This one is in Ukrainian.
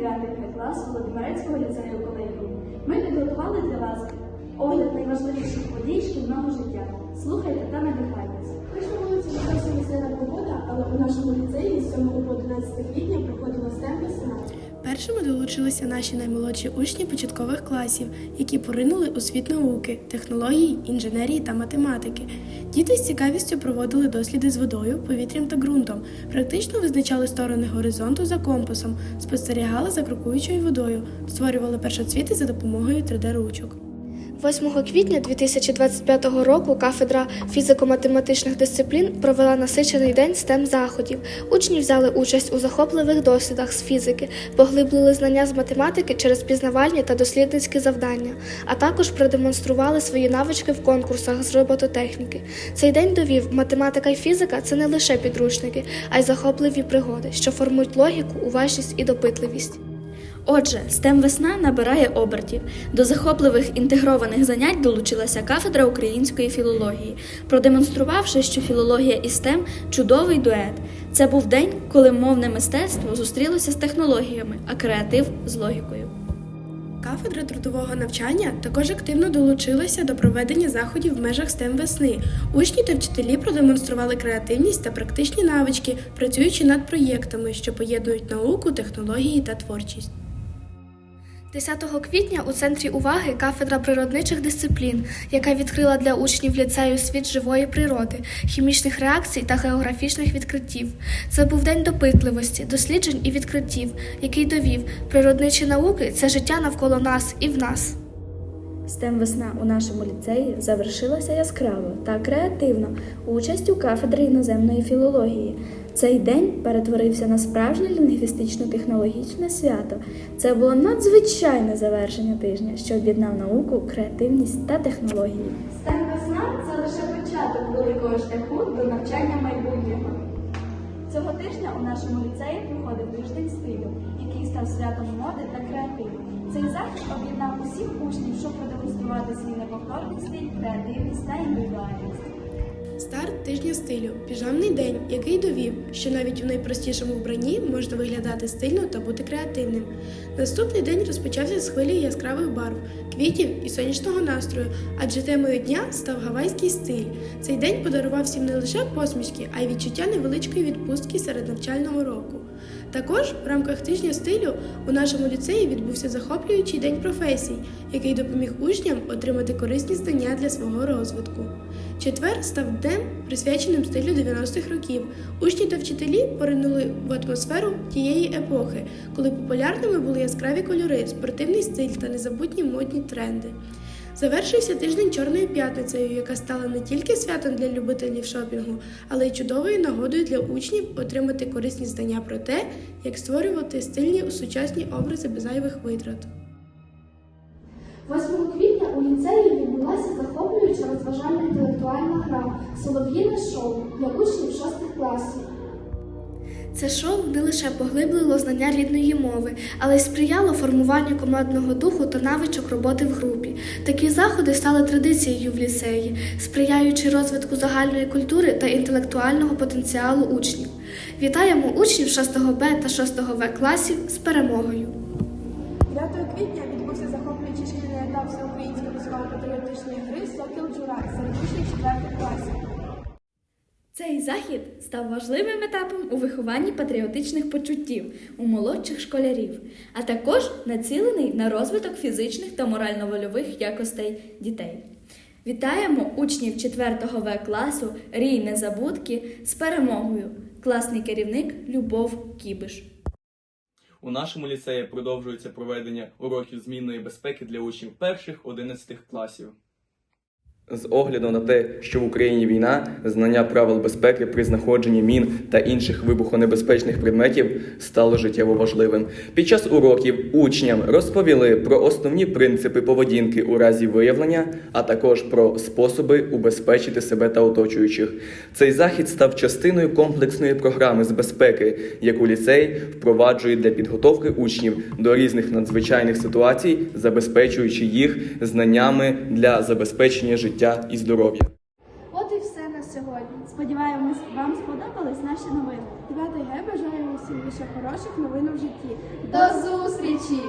9 клас Володимирецького ліцею колегії. Ми підготували для вас огляд найважливіших подій шкільного життя. Слухайте та надихайтесь. Хоч на вулиці не зовсім весняна погода, але у нашому ліцеї з 7 по 11 квітня проходила весна. Першими долучилися наші наймолодші учні початкових класів, які поринули у світ науки, технологій, інженерії та математики. Діти з цікавістю проводили досліди з водою, повітрям та ґрунтом, практично визначали сторони горизонту за компасом, спостерігали за крокуючою водою, створювали першоцвіти за допомогою 3D-ручок. 8 квітня 2025 року кафедра фізико-математичних дисциплін провела насичений день STEM заходів. Учні взяли участь у захопливих дослідах з фізики, поглиблили знання з математики через пізнавальні та дослідницькі завдання, а також продемонстрували свої навички в конкурсах з робототехніки. Цей день довів, математика і фізика це не лише підручники, а й захопливі пригоди, що формують логіку, уважність і допитливість. Отже, STEM весна набирає обертів. До захопливих інтегрованих занять долучилася кафедра української філології, продемонструвавши, що філологія і STEM – чудовий дует. Це був день, коли мовне мистецтво зустрілося з технологіями, а креатив з логікою. Кафедра трудового навчання також активно долучилася до проведення заходів в межах STEM весни. Учні та вчителі продемонстрували креативність та практичні навички, працюючи над проєктами, що поєднують науку, технології та творчість. 10 квітня у центрі уваги кафедра природничих дисциплін, яка відкрила для учнів ліцею світ живої природи, хімічних реакцій та географічних відкриттів. Це був день допитливості, досліджень і відкриттів, який довів, природничі науки це життя навколо нас і в нас. STEM весна у нашому ліцеї завершилася яскраво та креативно участю кафедри іноземної філології. Цей день перетворився на справжнє лінгвістично-технологічне свято. Це було надзвичайне завершення тижня, що об'єднав науку, креативність та технології. STEM весна це лише початок великого шляху до навчання майбутнього. Цього тижня у нашому ліцеї проходив тиждень стилю, який став святом моди та креативу. Цей захід об'єднав усіх учнів, щоб продемонструвати свій неповторний стиль, креативність та індивідуальність. Тижня стилю піжамний день, який довів, що навіть у найпростішому вбранні можна виглядати стильно та бути креативним. Наступний день розпочався з хвилі яскравих барв, квітів і сонячного настрою, адже темою дня став гавайський стиль. Цей день подарував всім не лише посмішки, а й відчуття невеличкої відпустки серед навчального року. Також в рамках тижня стилю у нашому ліцеї відбувся захоплюючий день професій, який допоміг учням отримати корисні знання для свого розвитку. Четвер став днем, присвяченим стилю 90-х років. Учні та вчителі поринули в атмосферу тієї епохи, коли популярними були яскраві кольори, спортивний стиль та незабутні модні тренди. Завершився тиждень Чорною п'ятницею, яка стала не тільки святом для любителів шопінгу, але й чудовою нагодою для учнів отримати корисні знання про те, як створювати стильні сучасні образи без зайвих витрат. 8 квітня у ліцеї розважальна гра Солов'їне шоу для учнів 6 класів. Це шоу не лише поглиблило знання рідної мови, але й сприяло формуванню командного духу та навичок роботи в групі. Такі заходи стали традицією в ліцеї, сприяючи розвитку загальної культури та інтелектуального потенціалу учнів. Вітаємо учнів 6 Б та 6 В класів з перемогою! 9 квітня відбувся захоплюючий шкільний етап всеукраїнської військово-патріотичної гри Сокіл Джура серед учнів 4 класів. Цей захід став важливим етапом у вихованні патріотичних почуттів у молодших школярів, а також націлений на розвиток фізичних та морально-вольових якостей дітей. Вітаємо учнів 4 В класу Рій Незабудки з перемогою. Класний керівник Любов Кібиш. У нашому ліцеї продовжується проведення уроків змінної безпеки для учнів перших 11 класів. З огляду на те, що в Україні війна, знання правил безпеки при знаходженні мін та інших вибухонебезпечних предметів стало життєво важливим. Під час уроків учням розповіли про основні принципи поведінки у разі виявлення, а також про способи убезпечити себе та оточуючих. Цей захід став частиною комплексної програми з безпеки, яку ліцей впроваджує для підготовки учнів до різних надзвичайних ситуацій, забезпечуючи їх знаннями для забезпечення життя і здоров'я. От і все на сьогодні. Сподіваємось, вам сподобались наші новини. 9 Г бажаємо всім лише хороших новин у житті. До зустрічі!